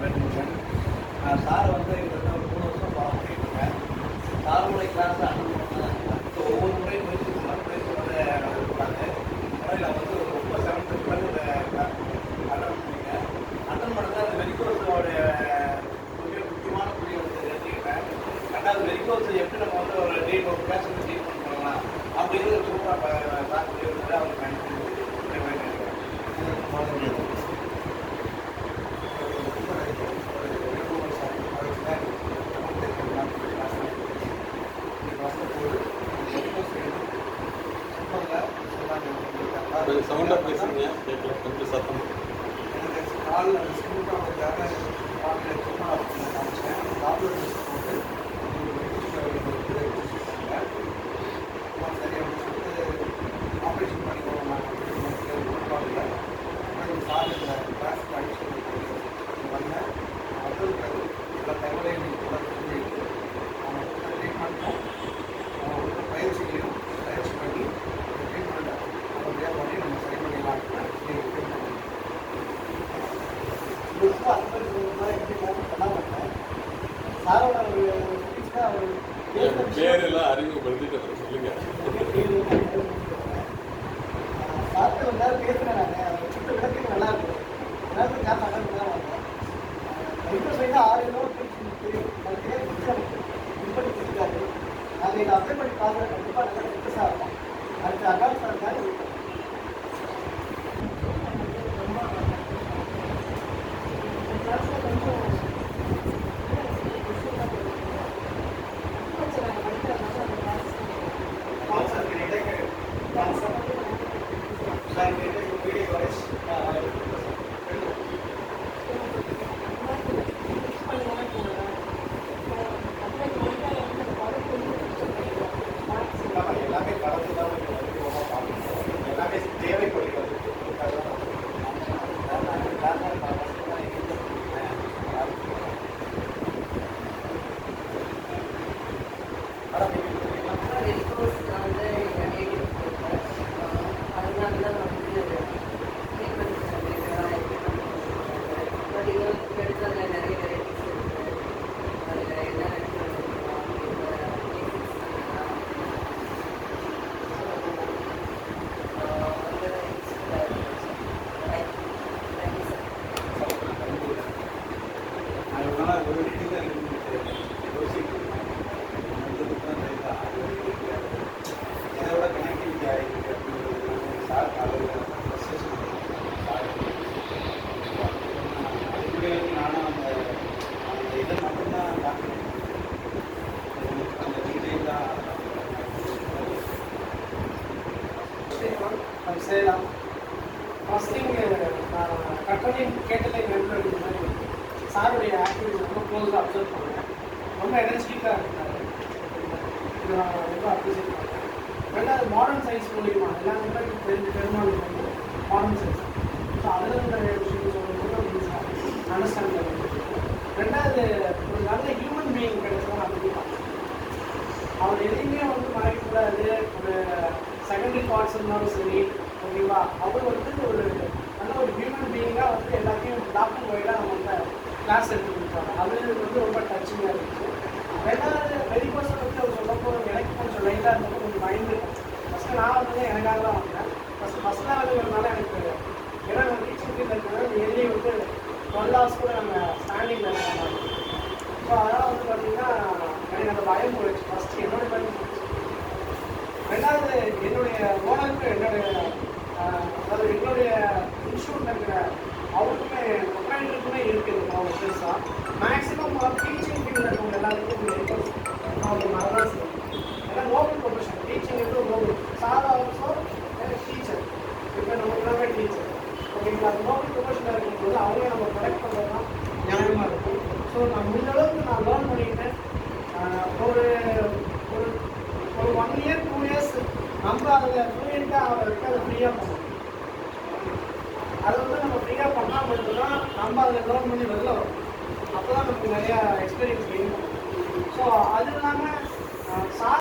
வேண்டுகிறேன் சார் வந்து கிட்டத்தட்ட ஒரு மூணு வருஷம் ஃபாலோ பண்ணிட்டு சாருடைய கிளாஸ் அட்டன் பண்ணேன் ஒவ்வொரு முறையும் முயற்சி பண்ணால் முயற்சி பண்ண இருப்பாங்க முறையில் வந்து ஒரு ரொம்ப செவன்த்து பிறகு இந்த கிளாஸ் அட்டன் பண்ணியிருக்கேன் அட்டன் பண்ணது அந்த வெரிகோஸோடைய மிக முக்கியமான புள்ளி வந்து தெரிஞ்சுக்கிட்டேன் ரெண்டாவது வெரிகோஸ் எப்படி நம்ம வந்து ஒரு டீல் ஒரு பேஷண்ட் டீல் பண்ணலாம் அப்படிங்கிறது சூப்பராக சார் சொல்லியிருந்தாரு அவங்க பயன்படுத்தி கொஞ்சம் சவுண்டாக பேசுங்க கேட்கல கொஞ்சம் சத்தம். ஆப்ரேஷன் பண்ணிக்கோங்க சார் இந்த கிளாஸ் அடிச்சு வந்தேன் அடுத்தது பிறகு எல்லா தகவலையும் நீங்கள் கூட தெரிஞ்சுக்கிட்டு அவங்க ட்ரீட்மெண்ட்டும் அவங்களுக்கு பயிற்சிகளையும் பயிற்சி பண்ணி ட்ரீட்மெண்ட்டை நல்லபடியாக பண்ணி நம்ம சரி பண்ணிடலாம் நீங்கள் ட்ரீட்மெண்ட் புதுசாக எப்படி பண்ண சாரோட ஒரு பேரெல்லாம் அறிமுகப்படுத்திட்டு வர சொல்லுங்க. ஒரு நேரம் பேசுகிறேன் நான் அதை விளக்கு நல்லா இருக்கும் நேரத்துக்கு காசு அட்டன் வந்தேன் மெடிக்கல் சைடு ஆறு கிலோ தெரியும் பண்ணி கொடுத்துருக்காரு நாங்கள் இதை அப்ளை பண்ணி பார்க்குறேன் கண்டிப்பாக நல்லா சக்ஸஸாக இருக்கும் அடுத்து அட்வான்ஸாக சார் கிடையாது ஸ்பான்சர் சார் வீடியோ காலேஜ் எல்லாமே கலந்து தான் பார்க்கணும் எல்லாமே தேவைப்படுகிறது அதனால ஒரு இடத்துல யோசிக்கணும் இதோட கனெக்டிவிட்டி ஆகிருக்கு அப்படிங்கிறது சார் காலையில் அதுக்குள்ளே நானும் அந்த அந்த இதை மட்டும்தான் பார்க்குறேன் அந்த டீட்டெயிலாக சேலம் ஃபஸ்ட்டிங் நான் கட்டளையும் கேட்டலை நண்பர்கள் மாதிரி சாருடைய ஆக்டிவிட்டி ரொம்ப க்ளோஸாக அப்சர்வ் பண்ணேன் ரொம்ப எனர்ஜிட்டிக்காக இருந்தார் இது நான் ரொம்ப அப்ரிசியேட் பண்ணுறேன் ரெண்டாவது மாடர்ன் சயின்ஸ் மூலியமாக எல்லாருமே தெரிஞ்சு பெருமாள் வந்து மாடர்ன் சயின்ஸ் ஸோ அதில் இருந்த விஷயம் சொல்லும்போது கொஞ்சம் அண்டர்ஸ்டாண்ட் பண்ணுறது ரெண்டாவது ஒரு நல்ல ஹியூமன் பீயிங் கிடைச்சதான் நான் பிடிப்பாங்க அவர் எதையுமே வந்து மறைக்கக்கூடாது. ஒரு செகண்டரி பார்ட்ஸ் இருந்தாலும் சரி ஓகேவா அவர் வந்து ஒரு நல்ல ஒரு ஹியூமன் பீயிங்காக வந்து எல்லாத்தையும் டாக்டர் ஒய்டாக நம்ம வந்து கிளாஸ் எடுத்து கொடுத்தாங்க அது வந்து ரொம்ப டச்சிங்காக இருந்துச்சு ரெண்டாவது வெரிகோஸை பற்றி அவர் சொல்லப்போ எனக்கு கொஞ்சம் லைட்டாக இருந்தாலும் கொஞ்சம் மைண்டு ஃபஸ்ட்டு நான் வந்து எனக்காக தான் வந்தேன்? ஃபஸ்ட்டு ஃபஸ்ட் லெவலுங்கிறதுனால எனக்கு ஏன்னா நான் டீச்சிங் ஃபீல்டில் இருக்கிறது எதிரி வந்து டுவெல் ஹவர்ஸ் கூட நம்ம ஸ்டாண்டிங்கில் இருக்க ஸோ அதனால் வந்து பார்த்தீங்கன்னா எனக்கு அந்த பயம் போயிடுச்சு. ஃபஸ்ட்டு என்னோட பயம் போயிடுச்சு. ரெண்டாவது என்னுடைய ஓனருக்கு என்னுடைய டீச்சிங் ஃபீல்டில் இருக்கவங்க எல்லாருக்கும் ரிக்வஸ்ட் அவங்க மறதான் செய்யும் ஏன்னா நோபல் ப்ரொஃபஷன் டீச்சிங் வந்து நோபல் சார் ஆல்சோ டீச்சர் இப்போ நம்ம எல்லாமே டீச்சர் ஓகேங்களா அது நோபல் ப்ரொஃபஷனில் இருக்கும்போது அவங்க நம்ம ப்ரொடெக்ட் பண்ணுறது தான் நியாயமாக இருக்கும் ஸோ நான் முடிஞ்ச நான் லேர்ன் பண்ணிக்கிட்டேன் ஒரு ஒரு ஒரு ஒன் இயர் டூ இயர்ஸ் நம்ம அதில் ஃப்ளூயண்ட்டாக அவருக்கு அதை ஃப்ரீயாக பண்ணணும் அதை வந்து நம்ம ஃப்ரீயாக பண்ணால் மட்டும்தான் நம்ம அதில் லேர்ன் பண்ணி வெளில வரும் அப்போ தான் நமக்கு நிறையா எக்ஸ்பீரியன்ஸ் கிடைக்கும் ஸோ அது இல்லாமல் சார்